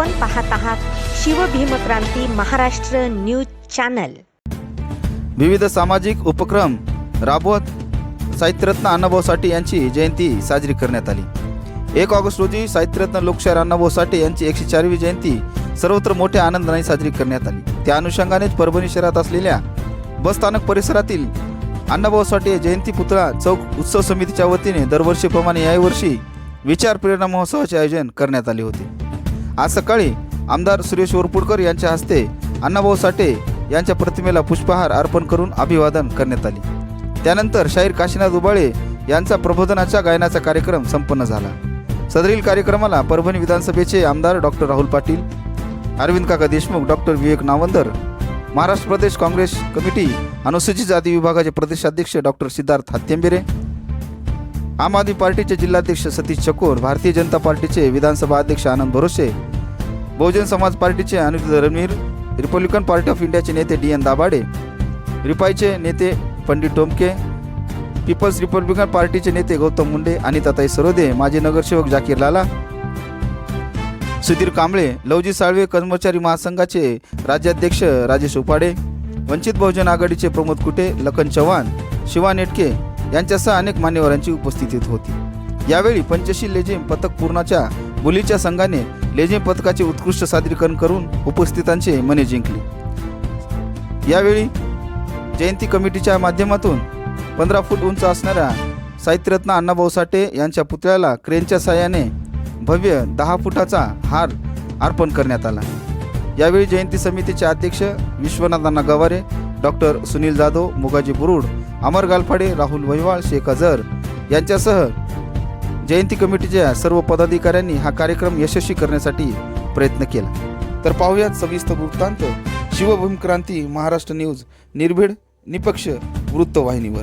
आपण पाहत आहात शिवभीमक्रांती महाराष्ट्र न्यूज चॅनल. विविध सामाजिक उपक्रम राबवत साहित्यरत्न अण्णाभाऊ साठे यांची जयंती साजरी करण्यात आली. एक ऑगस्ट रोजी साहित्यरत्न लोकशाहीर अण्णाभाऊ साठे यांची एकशे चारवी जयंती सर्वत्र मोठ्या आनंदाने साजरी करण्यात आली. त्या अनुषंगानेच परभणी शहरात असलेल्या बसस्थानक परिसरातील अण्णाभाऊ साठे जयंती पुतळा चौक उत्सव समितीच्या वतीने दरवर्षीप्रमाणे याही वर्षी विचार प्रेरणा महोत्सवाचे आयोजन करण्यात आले होते. आज सकाळी आमदार सुरेश वरपुडकर यांच्या हस्ते अण्णाभाऊ साठे यांच्या प्रतिमेला पुष्पहार अर्पण करून अभिवादन करण्यात आले. त्यानंतर शाहीर काशीनाथ उबाळे यांचा प्रबोधनाच्या गायनाचा कार्यक्रम संपन्न झाला. सदरील कार्यक्रमाला परभणी विधानसभेचे आमदार डॉक्टर राहुल पाटील अरविंद काका देशमुख डॉक्टर विवेक नावंदर महाराष्ट्र प्रदेश काँग्रेस कमिटी अनुसूचित जाती विभागाचे प्रदेशाध्यक्ष डॉक्टर सिद्धार्थ हत्तेंबेरे आम आदमी पार्टीचे जिल्हाध्यक्ष सतीश चकोर भारतीय जनता पार्टीचे विधानसभा अध्यक्ष आनंद भरोसे बहुजन समाज पार्टीचे Aniruddha Ranveer Republican party of इंडियाचे नेते डी एन दाभाडे रिपाईचे नेते पंडित टोमके पीपल्स रिपब्लिकन पार्टीचे नेते गौतम मुंडे अनिताताई सरोदे माजी नगरसेवक जाकीर लाला सुधीर कांबळे लवजी साळवे कर्मचारी महासंघाचे राज्याध्यक्ष राजेश उपाडे वंचित बहुजन आघाडीचे प्रमोद कुटे लखन चव्हाण शिवा नेटके यांच्यासह अनेक मान्यवरांची उपस्थितीत होती. यावेळी पंचशील लेझिम पथक पूर्णाच्या मुलीच्या संघाने लेझिम पथकाचे उत्कृष्ट सादरीकरण करून उपस्थितांचे मने जिंकले. यावेळी जयंती कमिटीच्या माध्यमातून पंधरा फूट उंच असणाऱ्या साहित्यरत्न अण्णाभाऊ साठे यांच्या पुतळ्याला क्रेनच्या साह्याने भव्य दहा फुटाचा हार अर्पण करण्यात आला. यावेळी जयंती समितीचे अध्यक्ष विश्वनाथांना गवारे डॉक्टर सुनील जाधव मुगाजी बुरुड अमर गालफाडे राहुल वहिवाळ शेख अझर यांच्यासह जयंती कमिटीच्या सर्व पदाधिकाऱ्यांनी हा कार्यक्रम यशस्वी करण्यासाठी प्रयत्न केला. तर पाहूयात सविस्तर वृत्तांत. शिवभूम क्रांती महाराष्ट्र न्यूज निर्भीड निपक्ष वृत्तवाहिनीवर.